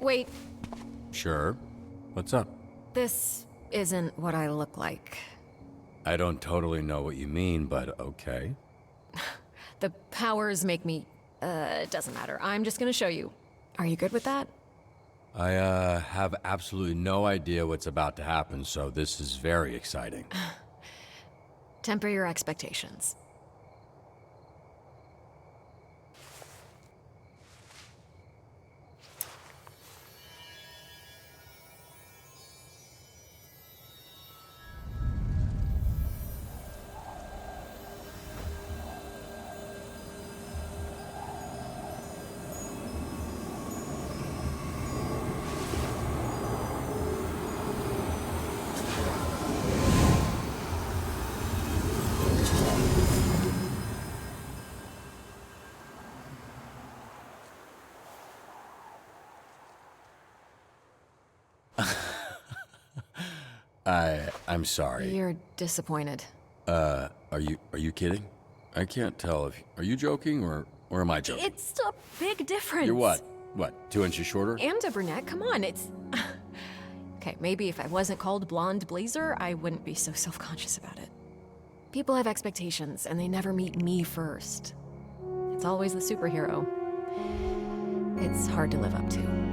Wait, Sure. What's up? this isn't what I look like. I don't totally know what you mean, but okay. The powers make me. Uh, it doesn't matter. I'm just gonna show you. Are you good with that? I, uh, have absolutely no idea what's about to happen, so this is very exciting. Temper your expectations. I, I'm sorry. You're disappointed. Uh, are you, are you kidding? I can't tell if, are you joking or, or am I joking? It's a big difference. You're what? What, two inches shorter? And a brunette. Come on, it's. okay, maybe if I wasn't called Blonde Blazer, I wouldn't be so self conscious about it. People have expectations, and they never meet me first. It's always the superhero. It's hard to live up to.